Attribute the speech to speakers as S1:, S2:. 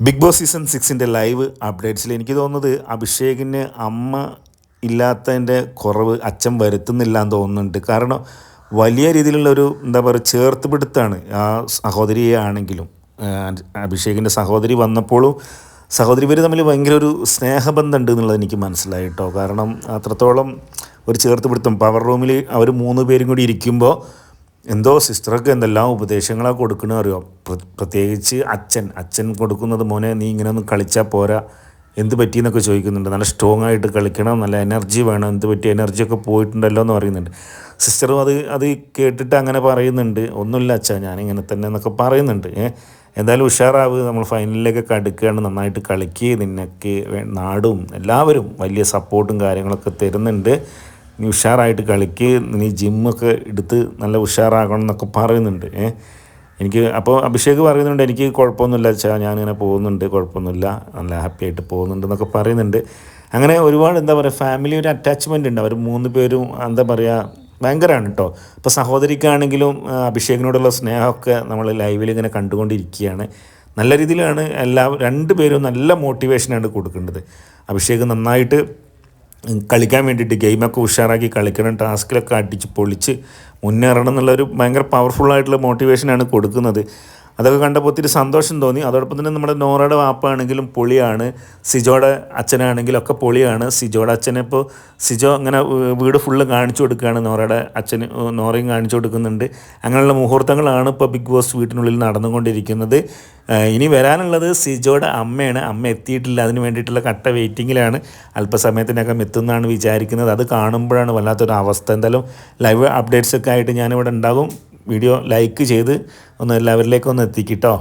S1: Big Boss season സിക്സിന്റെ live അപ്ഡേറ്റ്സിൽ എനിക്ക് തോന്നുന്നത് അഭിഷേകിന് അമ്മ ഇല്ലാത്തതിന്റെ കുറവ് അച്ഛൻ വരുത്തുന്നില്ല എന്ന് തോന്നുന്നുണ്ട്. കാരണം വലിയ രീതിയിലുള്ള ഒരു എന്താ പറയുക ചേർത്തുപിടുത്താണ് ആ സഹോദരിയെ ആണെങ്കിലും. അഭിഷേകിന്റെ സഹോദരി വന്നപ്പോഴും സഹോദരി പേര് തമ്മിൽ ഭയങ്കര ഒരു സ്നേഹബന്ധം ഉണ്ട് എന്നുള്ളത് എനിക്ക് മനസ്സിലായി കേട്ടോ. കാരണം അത്രത്തോളം ഒരു ചേർത്ത് പിടുത്തം പവർ റൂമിൽ അവർ മൂന്ന് പേരും കൂടി ഇരിക്കുമ്പോൾ എന്തോ സിസ്റ്റർക്ക് എന്തെല്ലാം ഉപദേശങ്ങളാണ് കൊടുക്കണേ അറിയോ? പ്ര- പ്രത്യേകിച്ച് അച്ഛൻ. അച്ഛൻ കൊടുക്കുന്നത് മോനെ നീ ഇങ്ങനെ ഒന്ന് കളിച്ചാൽ പോരാ. എന്ത് പറ്റി എന്നൊക്കെ ചോദിക്കുന്നുണ്ട്. നല്ല സ്ട്രോങ് ആയിട്ട് കളിക്കണം. നല്ല എനർജി വേണം. എന്ത് പറ്റി? എനർജിയൊക്കെ പോയിട്ടുണ്ടല്ലോ എന്ന് പറയുന്നുണ്ട്. സിസ്റ്ററും അത് അത് കേട്ടിട്ട് അങ്ങനെ പറയുന്നുണ്ട്. ഒന്നുമില്ല അച്ഛാ ഞാനിങ്ങനെ തന്നെ എന്നൊക്കെ പറയുന്നുണ്ട്. എന്തായാലും ഉഷാറാവ്. നമ്മൾ ഫൈനലിലേക്ക് കടുക്കുകയാണ് നന്നായിട്ട് കളിക്കുക നിന്നൊക്കെ നാടും എല്ലാവരും വലിയ സപ്പോർട്ടും കാര്യങ്ങളൊക്കെ തരുന്നുണ്ട്. നീ ഉഷാറായിട്ട് കളിക്ക് നീ ജിമ്മൊക്കെ എടുത്ത് നല്ല ഉഷാറാകണം എന്നൊക്കെ പറയുന്നുണ്ട്. ഏ? എനിക്ക് അപ്പോൾ അഭിഷേക് പറയുന്നുണ്ട് എനിക്ക് കുഴപ്പമൊന്നുമില്ല വെച്ചാൽ ഞാനിങ്ങനെ പോകുന്നുണ്ട് കുഴപ്പമൊന്നുമില്ല നല്ല ഹാപ്പി ആയിട്ട് പോകുന്നുണ്ട് എന്നൊക്കെ പറയുന്നുണ്ട്. അങ്ങനെ ഒരുപാട് എന്താ പറയുക ഫാമിലി ഒരു അറ്റാച്ച്മെന്റ് ഉണ്ട്. അവർ മൂന്ന് പേരും എന്താ പറയുക ഭയങ്കരമാണ് കേട്ടോ ഇപ്പോൾ സഹോദരിക്കാണെങ്കിലും അഭിഷേകിനോടുള്ള സ്നേഹമൊക്കെ നമ്മൾ ലൈവിൽ ഇങ്ങനെ കണ്ടുകൊണ്ടിരിക്കുകയാണ്. നല്ല രീതിയിലാണ് എല്ലാ രണ്ട് പേരും നല്ല മോട്ടിവേഷനാണ് കൊടുക്കേണ്ടത്. അഭിഷേക് നന്നായിട്ട് കളിക്കാൻ വേണ്ടിയിട്ട് ഗെയിമൊക്കെ ഉഷാറാക്കി കളിക്കണം ടാസ്കിലൊക്കെ അടിച്ച് പൊളിച്ച് മുന്നേറണം എന്നുള്ളൊരു ഭയങ്കര പവർഫുള്ളായിട്ടുള്ള മോട്ടിവേഷനാണ് കൊടുക്കുന്നത്. അതൊക്കെ കണ്ടപ്പോൾ ഒത്തിരി സന്തോഷം തോന്നി. അതോടൊപ്പം തന്നെ നമ്മുടെ നോറയുടെ വാപ്പാണെങ്കിലും പൊളിയാണ്. സിജോയുടെ അച്ഛനാണെങ്കിലും ഒക്കെ പൊളിയാണ്. സിജോയുടെ അച്ഛനെ ഇപ്പോൾ സിജോ അങ്ങനെ വീട് ഫുള്ള് കാണിച്ചു കൊടുക്കുകയാണ്. നോറയുടെ അച്ഛൻ നോറയും കാണിച്ചു കൊടുക്കുന്നുണ്ട്. അങ്ങനെയുള്ള മുഹൂർത്തങ്ങളാണ് ഇപ്പോൾ ബിഗ് ബോസ് വീട്ടിനുള്ളിൽ നടന്നുകൊണ്ടിരിക്കുന്നത്. ഇനി വരാനുള്ളത് സിജോയുടെ അമ്മയാണ്. അമ്മ എത്തിയിട്ടില്ല. അതിന് വേണ്ടിയിട്ടുള്ള കട്ട വെയിറ്റിങ്ങിലാണ് അല്പസമയത്തിനകം എത്തുന്നതാണ് വിചാരിക്കുന്നത്. അത് കാണുമ്പോഴാണ് വല്ലാത്തൊരു അവസ്ഥ. എന്തായാലും ലൈവ് അപ്ഡേറ്റ്സൊക്കെ ആയിട്ട് ഞാനിവിടെ ഉണ്ടാകും. വീഡിയോ ലൈക്ക് ചെയ്ത് ഒന്ന് എല്ലാവരിലേക്കും ഒന്ന് എത്തിക്കിട്ടോ